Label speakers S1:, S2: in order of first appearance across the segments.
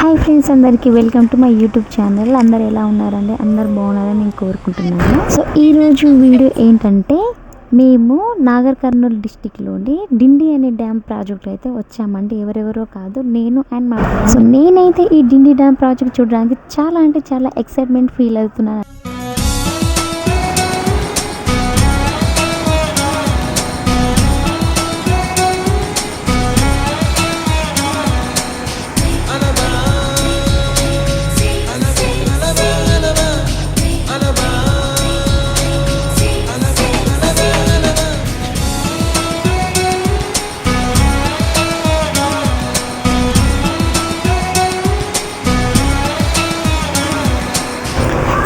S1: Hi friends అందరికీ welcome to my YouTube channel అందరు ఎలా ఉన్నారండి? అందరు బాగున్నారని నేను కోరుకుంటున్నాను. సో ఈరోజు వీడియో ఏంటంటే మేము నాగర్ కర్నూలు డిస్టిక్లోని డిండి అనే డ్యామ్ ప్రాజెక్ట్ అయితే వచ్చామండి. ఎవరెవరో కాదు నేను అండ్ మా సో నేనైతే ఈ డిండి డ్యామ్ ప్రాజెక్ట్ చూడడానికి చాలా అంటే చాలా ఎక్సైట్మెంట్ ఫీల్ అవుతున్నాను.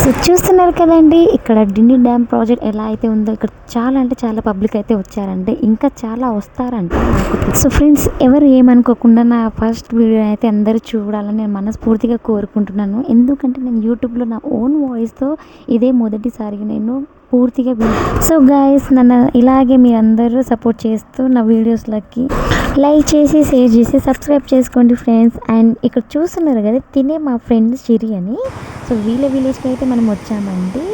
S1: సో చూస్తున్నారు కదండి ఇక్కడ డిండి డ్యామ్ ప్రాజెక్ట్ ఎలా అయితే ఉందో ఇక్కడ చాలా అంటే చాలా పబ్లిక్ అయితే వచ్చారంటే ఇంకా చాలా వస్తారంట సో ఫ్రెండ్స్ ఎవరు ఏమనుకోకుండా నా ఫస్ట్ వీడియో అయితే అందరూ చూడాలని నేను మనస్ఫూర్తిగా కోరుకుంటున్నాను. ఎందుకంటే నేను యూట్యూబ్లో నా ఓన్ వాయిస్తో ఇదే మొదటిసారిగా నేను పూర్తిగా సో గాయస్ నన్ను ఇలాగే మీరందరూ సపోర్ట్ చేస్తూ నా వీడియోస్లకి లైక్ చేసి షేర్ చేసి సబ్స్క్రైబ్ చేసుకోండి ఫ్రెండ్స్. అండ్ ఇక్కడ చూస్తున్నారు కదా తినే మా ఫ్రెండ్ చిరి అని. సో వీళ్ళ విలేజ్కి అయితే మనం వచ్చామండి.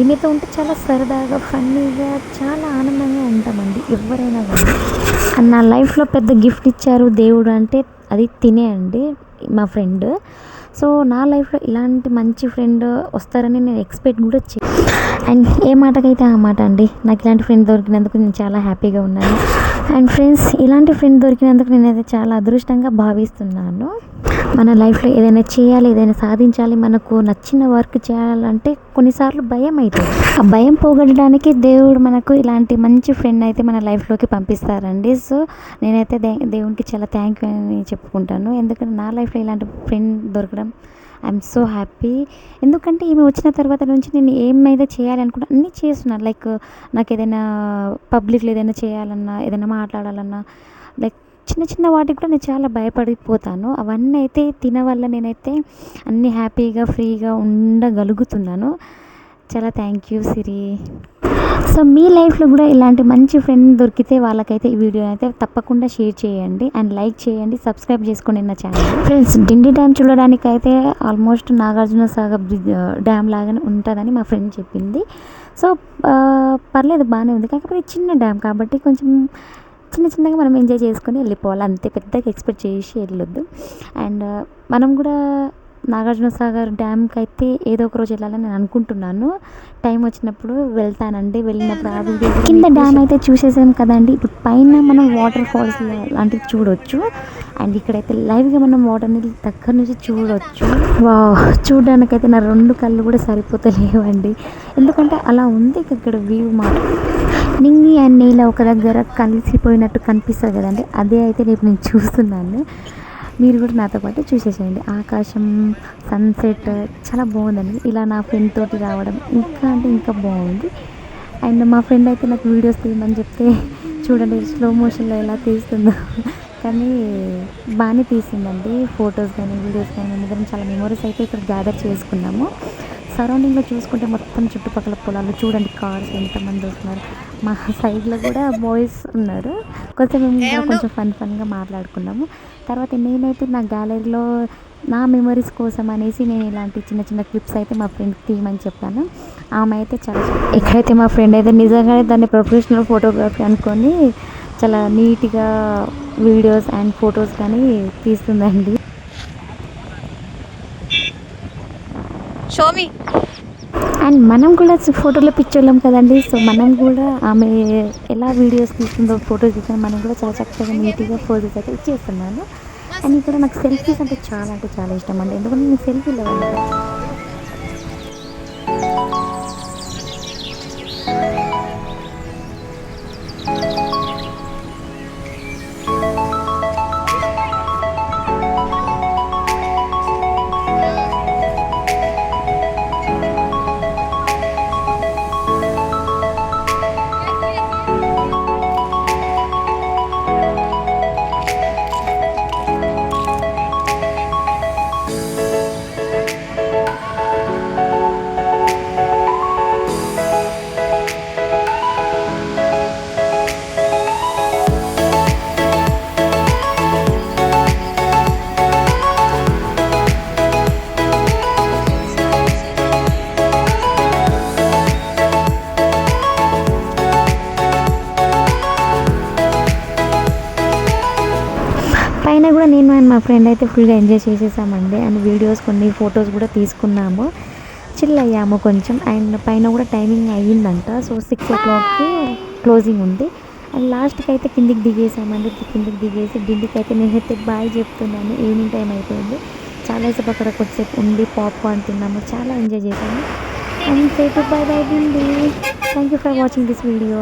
S1: ఈమెతో ఉంటే చాలా సరదాగా ఫన్నీగా చాలా ఆనందంగా ఉంటామండి. ఎవరైనా కానీ నా లైఫ్లో పెద్ద గిఫ్ట్ ఇచ్చారు దేవుడు అంటే అది తినే అండి మా ఫ్రెండ్. సో నా లైఫ్లో ఇలాంటి మంచి ఫ్రెండ్ వస్తారని నేను ఎక్స్పెక్ట్ కూడా చే అండ్ ఏ మాటకైతే ఆ మాట అండి నాకు ఇలాంటి ఫ్రెండ్ దొరికినందుకు నేను చాలా హ్యాపీగా ఉన్నాను. అండ్ ఫ్రెండ్స్ ఇలాంటి ఫ్రెండ్ దొరికినందుకు నేనైతే చాలా అదృష్టంగా భావిస్తున్నాను. మన లైఫ్లో ఏదైనా చేయాలి ఏదైనా సాధించాలి మనకు నచ్చిన వర్క్ చేయాలంటే కొన్నిసార్లు భయం అవుతుంది ఆ భయం పోగొట్టడానికి దేవుడు మనకు ఇలాంటి మంచి ఫ్రెండ్ అయితే మన లైఫ్లోకి పంపిస్తారండి. సో నేనైతే దే దేవునికి చాలా థ్యాంక్ యూ అని చెప్పుకుంటాను. ఎందుకంటే నా లైఫ్లో ఇలాంటి ఫ్రెండ్ దొరకడం ఐఎమ్ సో హ్యాపీ ఎందుకంటే ఈమె వచ్చిన తర్వాత నుంచి నేను ఏమైతే చేయాలి అన్నీ చేస్తున్నాను లైక్ నాకు ఏదైనా పబ్లిక్లో ఏదైనా చేయాలన్నా ఏదైనా మాట్లాడాలన్నా లైక్ చిన్న చిన్న వాటికి కూడా నేను చాలా భయపడిపోతాను. అవన్నీ అయితే తిన వల్ల నేనైతే అన్నీ హ్యాపీగా ఫ్రీగా ఉండగలుగుతున్నాను. చాలా థ్యాంక్ యూ సిరి సో మీ లైఫ్లో కూడా ఇలాంటి మంచి ఫ్రెండ్ దొరికితే వాళ్ళకైతే ఈ వీడియో అయితే తప్పకుండా షేర్ చేయండి అండ్ లైక్ చేయండి సబ్స్క్రైబ్ చేసుకోండి నా ఛానల్ ఫ్రెండ్స్ డిండి డ్యామ్ చూడడానికి అయితే almost Nagarjuna Sagar bridge dam uh, లాగానే ఉంటుందని మా ఫ్రెండ్ చెప్పింది. సో పర్లేదు బాగానే ఉంది. కాకపోతే చిన్న డ్యామ్ కాబట్టి కొంచెం చిన్న చిన్నగా మనం ఎంజాయ్ చేసుకొని వెళ్ళిపోవాలి. అంతే పెద్దగా ఎక్స్పెక్ట్ చేసి వెళ్ళొద్దు. అండ్ uh, మనం కూడా నాగార్జున సాగర్ డ్యామ్కి అయితే ఏదో ఒక రోజు వెళ్ళాలని నేను అనుకుంటున్నాను. టైం వచ్చినప్పుడు వెళ్తానండి. వెళ్ళినప్పుడు కింద డ్యామ్ అయితే చూసేసాం కదండి. ఇప్పుడు పైన మనం వాటర్ ఫాల్స్ లాంటివి చూడొచ్చు. అండ్ ఇక్కడైతే లైవ్గా మనం వాటర్ని దగ్గర నుంచి చూడొచ్చు. వా చూడడానికైతే నా రెండు కళ్ళు కూడా సరిపోతలేవండి. ఎందుకంటే అలా ఉంది ఇక్కడ వ్యూ మాట నింగి అండ్ నీళ్ళ ఒక దగ్గర కలిసిపోయినట్టు కనిపిస్తుంది కదండి. అదే అయితే రేపు నేను చూస్తున్నాను. మీరు కూడా నాతో పాటు చూసేసేయండి. ఆకాశం సన్సెట్ చాలా బాగుందండి. ఇలా నా ఫ్రెండ్ తోటి రావడం ఇంకా అంటే ఇంకా బాగుంది. అండ్ మా ఫ్రెండ్ అయితే నాకు వీడియోస్ తీయమని చెప్తే చూడండి స్లో మోషన్లో ఎలా తీస్తుందో. కానీ బాగానే తీసిందండి. ఫొటోస్ కానీ వీడియోస్ కానీ మేమిద్దరం చాలా మెమరీస్ అయితే ఇక్కడ గ్యాదర్ చేసుకున్నాము. సరౌండింగ్లో చూసుకుంటే మొత్తం చుట్టుపక్కల పొలాలు చూడండి కార్స్ ఎంతమంది వస్తున్నారు. మా సైడ్లో కూడా బాయ్స్ ఉన్నారు. కొంచెం మేము కొంచెం ఫన్ ఫన్గా మాట్లాడుకున్నాము తర్వాత నేనైతే నా గ్యాలరీలో నా మెమరీస్ కోసం అనేసి నేను ఇలాంటి చిన్న చిన్న క్లిప్స్ అయితే మా ఫ్రెండ్కి తీయమని చెప్పాను. ఆమె అయితే చాలా ఎక్కడైతే మా ఫ్రెండ్ అయితే నిజంగానే దాన్ని ప్రొఫెషనల్ ఫోటోగ్రఫీ అనుకొని చాలా నీట్గా వీడియోస్ అండ్ ఫొటోస్ కానీ తీస్తుందండి.
S2: షో మీ
S1: అండ్ మనం కూడా ఫోటోలో పిచ్చోళ్ళం కదండి. సో మనం కూడా ఆమె ఎలా వీడియోస్ తీస్తుందో ఫోటోస్ తీస్తుందో మనం కూడా చాలా చక్కగా నీట్గా ఫోటోస్ అయితే ఇచ్చేస్తున్నాను. అండ్ ఇక్కడ నాకు సెల్ఫీస్ అంటే చాలా అంటే చాలా ఇష్టం అండి. ఎందుకంటే నేను సెల్ఫీలో అయినా కూడా నేను అండ్ మా ఫ్రెండ్ అయితే ఫుల్గా ఎంజాయ్ చేసేసామండి. అండ్ వీడియోస్ కొన్ని ఫొటోస్ కూడా తీసుకున్నాము. చిల్ అయ్యాము కొంచెం. అండ్ పైన కూడా టైమింగ్ అయ్యిందంట. సో సిక్స్ ఓ క్లాక్కి క్లోజింగ్ ఉంది. అండ్ లాస్ట్కి అయితే కిందికి దిగేసామండి. కిందికి దిగేసి ఢిల్లీకి అయితే నేనైతే బాయ్ చెప్తున్నాను. ఈవినింగ్ టైం అయిపోయింది. చాలాసేపు అక్కడ కొద్దిసేపు ఉండి పాప్కార్న్ తిన్నాము. చాలా ఎంజాయ్ చేసాము. అండ్ సేపు bye bye Dindi thank you for watching this video